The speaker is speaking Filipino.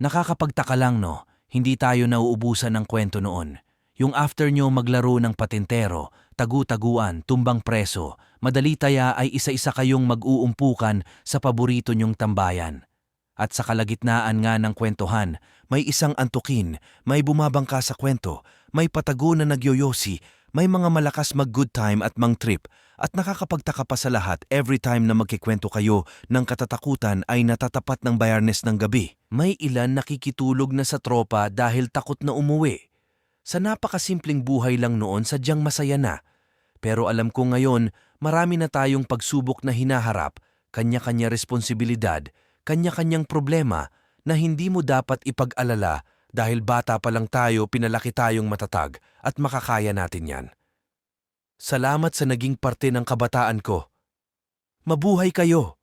Nakakapagtaka lang no, hindi tayo nauubusan ng kwento noon. Yung after nyo maglaro ng patintero, tagu-taguan, tumbang preso, madali taya ay isa-isa kayong mag-uumpukan sa paborito nyong tambayan. At sa kalagitnaan nga ng kwentuhan, may isang antukin, may bumabangka sa kwento, may patago na nagyoyosi, may mga malakas mag-good time at mang trip, at nakakapagtaka pa sa lahat every time na magkikwento kayo ng katatakutan ay natatapat ng bayarnes ng gabi. May ilan nakikitulog na sa tropa dahil takot na umuwi. Sa napakasimpleng buhay lang noon sadyang masaya na. Pero alam ko ngayon, marami na tayong pagsubok na hinaharap, kanya-kanya responsibilidad, kanya-kanyang problema na hindi mo dapat ipag-alala dahil bata pa lang tayo pinalaki tayong matatag at makakaya natin yan. Salamat sa naging parte ng kabataan ko. Mabuhay kayo!